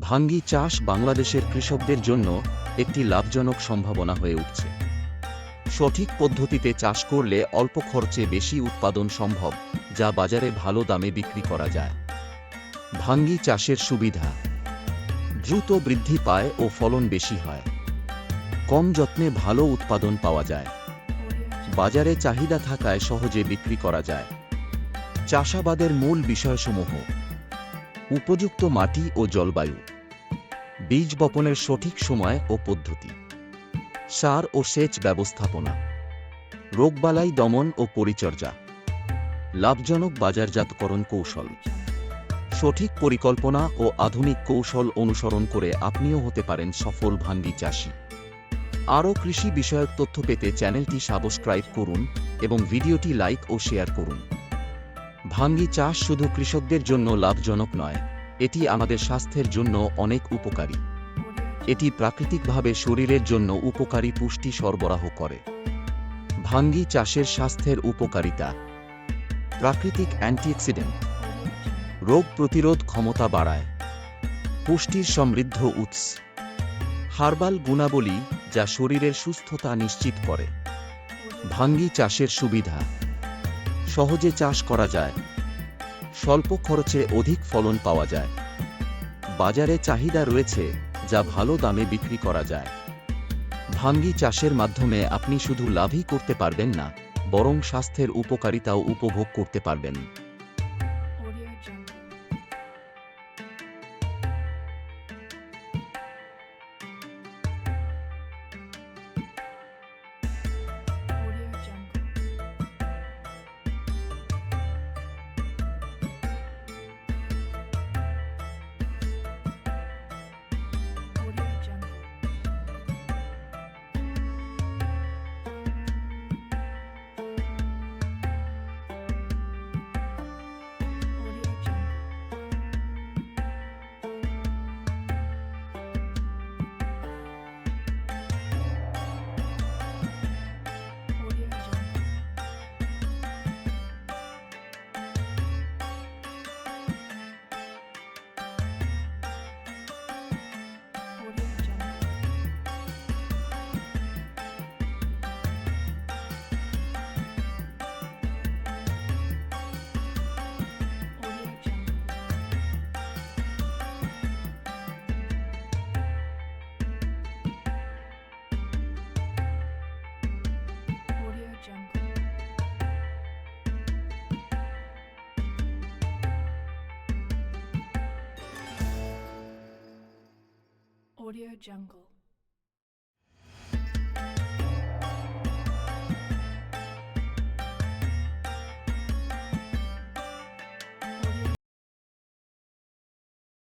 ভাঙ্গি চাষ বাংলাদেশের কৃষকদের জন্য একটি লাভজনক সম্ভাবনা হয়ে উঠছে। সঠিক পদ্ধতিতে চাষ করলে অল্প খরচে বেশি উৎপাদন সম্ভব, যা বাজারে ভালো দামে বিক্রি করা যায়। ভাঙ্গি চাষের সুবিধা, দ্রুত বৃদ্ধি পায় ও ফলন বেশি হয়। কম যত্নে ভালো উৎপাদন পাওয়া যায়। বাজারে চাহিদা থাকায় সহজে বিক্রি করা যায়। চাষাবাদের মূল বিষয়সমূহ উপযুক্ত মাটি ও জলবায়ু। বীজ বপনের সঠিক সময় ও পদ্ধতি। সার ও সেচ ব্যবস্থাপনা। রোগবালাই, দমন ও পরিচর্যা। লাভজনক বাজারজাতকরণ কৌশল। সঠিক পরিকল্পনা ও আধুনিক কৌশল অনুসরণ করে আপনিও হতে পারেন সফল ভাঙ্গি চাষি। আরও কৃষি বিষয়ক তথ্য পেতে চ্যানেলটি সাবস্ক্রাইব করুন এবং ভিডিওটি লাইক ও শেয়ার করুন। ভাঙ্গি চাষ শুধু কৃষকদের জন্য লাভজনক নয়, এটি আমাদের স্বাস্থ্যের জন্য অনেক উপকারী। এটি প্রাকৃতিকভাবে শরীরের জন্য উপকারী পুষ্টি সরবরাহ করে। ভাঙ্গি চাষের স্বাস্থ্যের উপকারিতা। প্রাকৃতিক অ্যান্টিঅক্সিডেন্ট। রোগ প্রতিরোধ ক্ষমতা বাড়ায়। পুষ্টির সমৃদ্ধ উৎস। হার্বাল গুণাবলী যা শরীরের সুস্থতা নিশ্চিত করে। ভাঙ্গি চাষের সুবিধা। সহজে চাষ করা যায়। স্বল্প খরচে অধিক ফলন পাওয়া যায়। বাজারে চাহিদা রয়েছে যা ভালো দামে বিক্রি করা যায়। ভাঙ্গি চাষের মাধ্যমে আপনি শুধু লাভই করতে পারবেন না, বরং স্বাস্থ্যের উপকারিতাও উপভোগ করতে পারবেন। Audio Jungle.